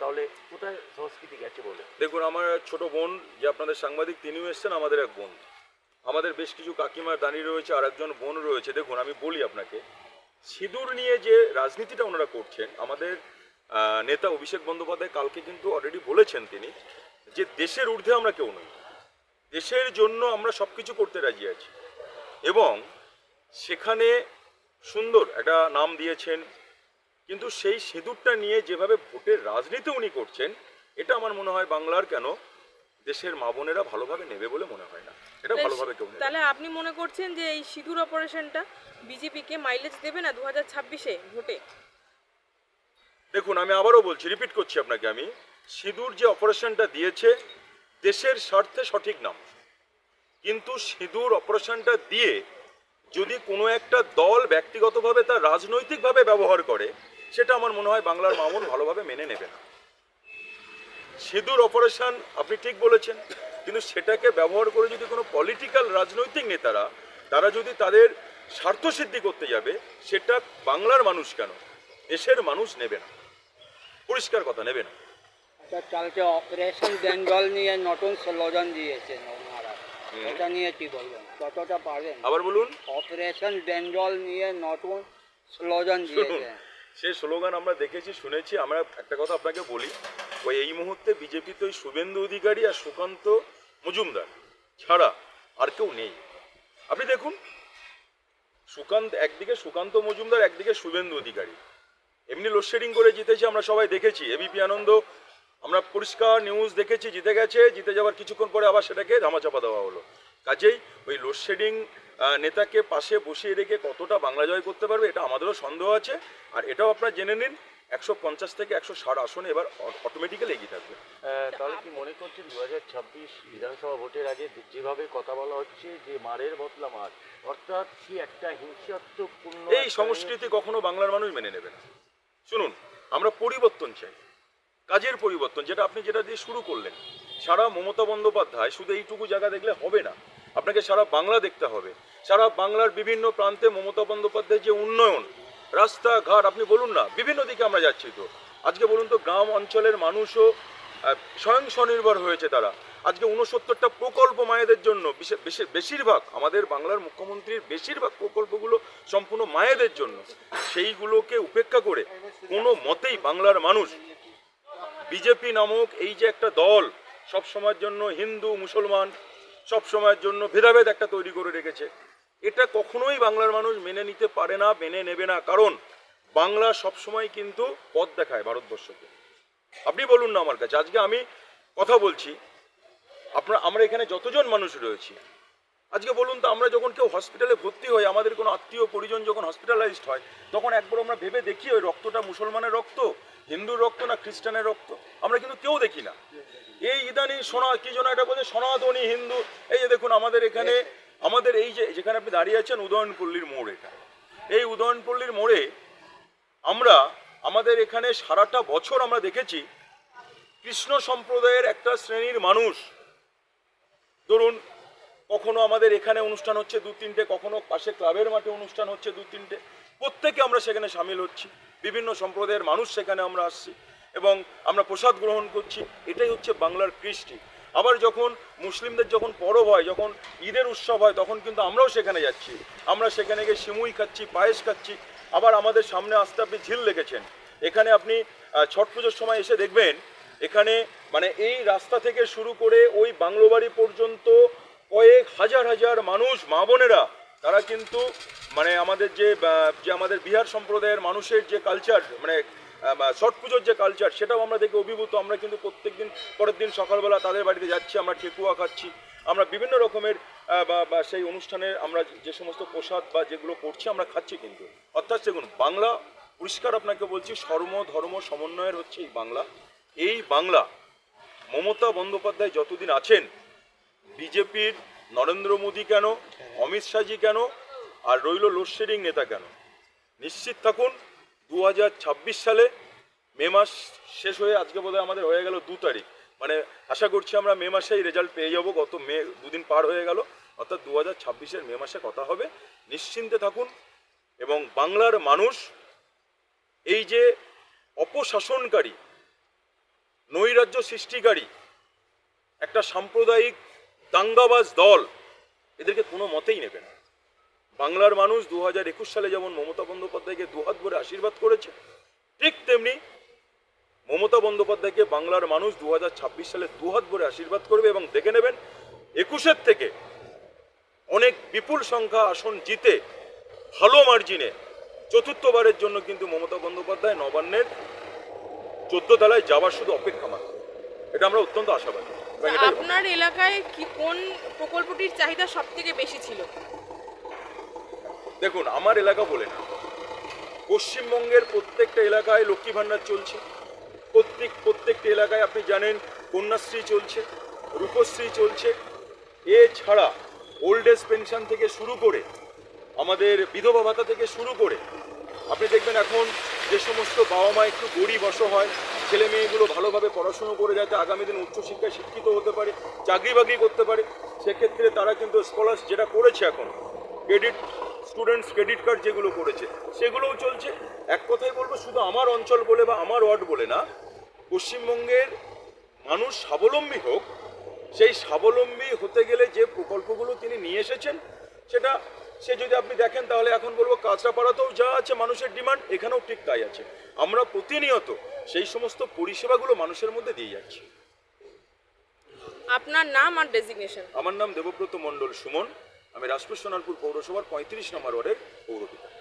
তাহলে কোথায় সংস্কৃতি গেছে বলে? দেখুন, আমার ছোট বোন, যে আপনাদের সাংবাদিক, তিনিও এসছেন, আমাদের এক বোন। আমাদের বেশ কিছু কাকিমার দাঁড়িয়ে রয়েছে আর একজন বোন রয়েছে। দেখুন, আমি বলি আপনাকে, সিঁদুর নিয়ে যে রাজনীতিটা ওনারা করছেন, আমাদের নেতা অভিষেক বন্দ্যোপাধ্যায় কালকে কিন্তু অলরেডি বলেছেন তিনি যে দেশের ঊর্ধ্বে আমরা কেউ নই। দেশের জন্য আমরা সব কিছু করতে রাজি আছি। এবং সেখানে সুন্দর একটা নাম দিয়েছেন কিন্তু সেই সিঁদুরটা নিয়ে যেভাবে ভোটের রাজনীতি উনি করছেন এটা আমার মনে হয় বাংলার কেন দেশের মা বোনেরা ভালোভাবে নেবে বলে মনে হয় না। এটা ভালোভাবে কেউ তাহলে আপনি মনে করছেন যে এই সিঁদুর অপারেশনটা বিজেপিকে মাইলেজ দেবে না দু হাজার ছাব্বিশে ভোটে? দেখুন আমি আবারও বলছি রিপিট করছি আপনাকে আমি সিঁদুর যে অপারেশনটা দিয়েছে দেশের স্বার্থে সঠিক নাম। কিন্তু সিঁদুর অপারেশনটা দিয়ে যদি কোনো একটা দল ব্যক্তিগতভাবে তার রাজনৈতিকভাবে ব্যবহার করে সেটা আমার মনে হয় বাংলার মামুন ভালোভাবে মেনে নেবে না। সিঁদুর অপারেশন আপনি ঠিক বলেছেন কিন্তু সেটাকে ব্যবহার করে যদি কোনো পলিটিক্যাল রাজনৈতিক নেতারা তারা যদি তাদের স্বার্থ সিদ্ধি করতে যাবে সেটা বাংলার মানুষ কেন? দেশের মানুষ নেবে না। পরিষ্কার কথা নেবে না। এটা কালকে অপারেশন বেঙ্গল নিয়ে নতুন স্লোগান দিয়েছেন ওনারা এটা নিয়ে কি বলবেন? কতটা পারেন? আবার বলুন। অপারেশন বেঙ্গল নিয়ে নতুন স্লোগান দিয়েছেন সে স্লোগান আমরা দেখেছি, শুনেছি। আমরা একটা কথা আপনাকে বলি, ওই এই মুহূর্তে বিজেপিতে ওই শুভেন্দু অধিকারী আর সুকান্ত মজুমদার ছাড়া আর কেউ নেই। আপনি দেখুন, সুকান্ত একদিকে, সুকান্ত মজুমদার একদিকে শুভেন্দু অধিকারী। এমনি লোডশেডিং করে জিতেছে আমরা সবাই দেখেছি। এবিপি আনন্দ, আমরা পরিষ্কার নিউজ দেখেছি, জিতে গেছে, জিতে যাওয়ার কিছুক্ষণ পরে আবার সেটাকে ধামাচাপা দেওয়া হলো। কাজেই ওই লোডশেডিং নেতাকে পাশে বসিয়ে রেখে কতটা বাংলা জয় করতে পারবে এটা আমাদেরও সন্দেহ আছে। আর এটাও আপনারা জেনে নিন একশো পঞ্চাশ থেকে একশো ষাট আসনে এবার অটোমেটিক্যালি এগিয়ে থাকবে। তাহলে কি মনে করছেন দু হাজার ছাব্বিশ বিধানসভা ভোটের আগে যেভাবে কথা বলা হচ্ছে যে মারের বদলা মার অর্থাৎ কি একটা হিংসাত্মকপূর্ণ এই সংস্কৃতি কখনো বাংলার মানুষ মেনে নেবে না। শুনুন আমরা পরিবর্তন চাই কাজের পরিবর্তন যেটা আপনি যেটা দিয়ে শুরু করলেন। সারা মমতা বন্দ্যোপাধ্যায় শুধু এইটুকু জায়গা দেখলে হবে না। আপনাকে সারা বাংলা দেখতে হবে। সারা বাংলার বিভিন্ন প্রান্তে মমতা বন্দ্যোপাধ্যায়ের যে উন্নয়ন, রাস্তাঘাট, আপনি বলুন না, বিভিন্ন দিকে আমরা যাচ্ছি তো। আজকে বলুন তো, গ্রাম অঞ্চলের মানুষও স্বয়ং স্বনির্ভর হয়েছে তারা। আজকে উনসত্তরটা প্রকল্প মায়েদের জন্য বিশে- বেশি- বেশিরভাগ আমাদের বাংলার মুখ্যমন্ত্রীর বেশিরভাগ প্রকল্পগুলো সম্পূর্ণ মায়েদের জন্য। সেইগুলোকে উপেক্ষা করে কোনো মতেই বাংলার মানুষ, বিজেপি নামক এই যে একটা দল সব সময়ের জন্য হিন্দু, মুসলমান সব সময়ের জন্য ভেদাভেদ একটা তৈরি করে রেখেছে। এটা কখনোই বাংলার মানুষ মেনে নিতে পারে না, মেনে নেবে না। কারণ বাংলা সব সময় কিন্তু পথ দেখায় ভারতবর্ষকে। আপনি বলুন না আমার কাছে, আজকে আমি কথা বলছি, আপনার, আমরা এখানে যতজন মানুষ রয়েছি, আজকে বলুন তো আমরা যখন কেউ হসপিটালে ভর্তি হই, আমাদের কোনো আত্মীয় পরিজন যখন হসপিটালাইজড হয়, তখন একবার আমরা ভেবে দেখি ওই রক্তটা মুসলমানের রক্ত, হিন্দুর রক্ত না খ্রিস্টানের রক্ত? আমরা কিন্তু কেউ দেখি না। এই ইদানি সোনা কি যেন এটা বলছে সনাতনী হিন্দু। এই যে দেখুন আমাদের এখানে আমাদের এই যে যেখানে আপনি দাঁড়িয়ে আছেন উদয়নপল্লীর মোড় এটা। এই উদয়নপল্লীর মোড়ে আমরা আমাদের এখানে সারাটা বছর আমরা দেখেছি কৃষ্ণ সম্প্রদায়ের একটা শ্রেণির মানুষ। ধরুন কখনো আমাদের এখানে অনুষ্ঠান হচ্ছে দু তিনটে কখনো পাশে ক্লাবের মাঠে অনুষ্ঠান হচ্ছে দু তিনটে। প্রত্যেকে আমরা সেখানে সামিল হচ্ছি। বিভিন্ন সম্প্রদায়ের মানুষ সেখানে আমরা আসছি। এবং আমরা প্রসাদ গ্রহণ করছি, এটাই হচ্ছে বাংলার কৃষ্টি। আবার যখন মুসলিমদের যখন পরব হয়, যখন ঈদের উৎসব হয়, তখন কিন্তু আমরাও সেখানে যাচ্ছি। আমরা সেখানে গিয়ে সিমুই খাচ্ছি, পায়েস খাচ্ছি। আবার আমাদের সামনে আসতে আপনি ঝিল দেখেছেন। এখানে আপনি ছট পুজোর সময় এসে দেখবেন, এখানে মানে এই রাস্তা থেকে শুরু করে ওই বাংলো বাড়ি পর্যন্ত কয়েক হাজার হাজার মানুষ, মা বোনেরা, তারা কিন্তু মানে আমাদের যে যে আমাদের বিহার সম্প্রদায়ের মানুষের যে কালচার মানে ছট পুজোর যে কালচার সেটাও আমরা দেখে অভিভূত। আমরা কিন্তু প্রত্যেক দিন পরের দিন সকালবেলা তাদের বাড়িতে যাচ্ছি, আমরা ঠেকুয়া খাচ্ছি। আমরা বিভিন্ন রকমের বা সেই অনুষ্ঠানে আমরা যে সমস্ত প্রসাদ বা যেগুলো করছি, আমরা খাচ্ছি কিন্তু। অর্থাৎ দেখুন, বাংলা, পরিষ্কার আপনাকে বলছি, সর্ম, ধর্ম, সমন্বয়ের হচ্ছে এই বাংলা। এই বাংলা, মমতা বন্দ্যোপাধ্যায় যতদিন আছেন, বিজেপির নরেন্দ্র মোদী কেন, অমিত শাহজি কেন, আর রইল লোডশেডিং নেতা কেন? নিশ্চিত থাকুন দু হাজার ছাব্বিশ সালে মে মাস শেষ হয়ে আজকে বোধহয় আমাদের হয়ে গেল দু তারিখ। মানে আশা করছি আমরা মে মাসেই রেজাল্ট পেয়ে যাব, গত মে দুদিন পার হয়ে গেল। অর্থাৎ দু হাজার ছাব্বিশের মে মাসে কথা হবে। নিশ্চিন্তে থাকুন এবং বাংলার মানুষ এই যে অপশাসনকারী, নৈরাজ্য সৃষ্টিকারী একটা সাম্প্রদায়িক দাঙ্গাবাজ দল, এদেরকে কোনো মতেই নেবে না। বাংলার মানুষ দু হাজার একুশ সালে যেমন মমতা বন্দ্যোপাধ্যায়কে দুহাত ভরে আশীর্বাদ করেছে, ঠিক তেমনি মমতা বন্দ্যোপাধ্যায়কে বাংলার মানুষ দু হাজার ছাব্বিশ সালে দুহাত ভরে আশীর্বাদ করবে এবং দেখে নেবেন একুশের থেকে অনেক বিপুল সংখ্যা আসন জিতে ভালো মার্জিনে চতুর্থবারের জন্য কিন্তু মমতা বন্দ্যোপাধ্যায় নবান্নের চোদ্দ তলায় যাওয়ার শুধু অপেক্ষা মাত্র। এটা আমরা অত্যন্ত আশাবাদী। আপনার এলাকায় কি কোন প্রকল্পটির চাহিদা সব থেকে বেশি ছিল? দেখুন, আমার এলাকা বলে না। পশ্চিমবঙ্গের প্রত্যেকটা এলাকায় লক্ষ্মী ভাণ্ডার চলছে। প্রত্যেক প্রত্যেকটা এলাকায় আপনি জানেন, কন্যাশ্রী চলছে, রূপশ্রী চলছে। এছাড়া ওল্ড এজ পেনশন থেকে শুরু করে, আমাদের বিধবা ভাতা থেকে শুরু করে, আপনি দেখবেন এখন যে সমস্ত বাবা মা একটু গরিব হয়, ছেলে মেয়েগুলো ভালোভাবে পড়াশুনো করে যাতে আগামী দিন উচ্চশিক্ষায় শিক্ষিত হতে পারে, চাকরি বাকরি করতে পারে, সেক্ষেত্রে তারা কিন্তু স্কলার যেটা করেছে এখন ক্রেডিট স্টুডেন্টস ক্রেডিট কার্ড যেগুলো করেছে সেগুলোও চলছে। এক কথাই বলব শুধু আমার অঞ্চল বলে বা আমার ওয়ার্ড বলে না পশ্চিমবঙ্গের মানুষ স্বাবলম্বী হোক সেই স্বাবলম্বী হতে গেলে যে প্রকল্পগুলো তিনি নিয়ে এসেছেন সেটা সে যদি আপনি দেখেন তাহলে এখন বলব কাঁচরাপাড়াতেও যা আছে মানুষের ডিমান্ড এখানেও ঠিক তাই আছে। আমরা প্রতিনিয়ত সেই সমস্ত পরিষেবাগুলো মানুষের মধ্যে দিয়ে যাচ্ছি। আপনার নাম আর ডেজিগনেশন আমার নাম দেবব্রত মণ্ডল সুমন। আমি রাজপুর সোনারপুর পৌরসভার পঁয়ত্রিশ নম্বর ওয়ার্ডের পৌরপিতা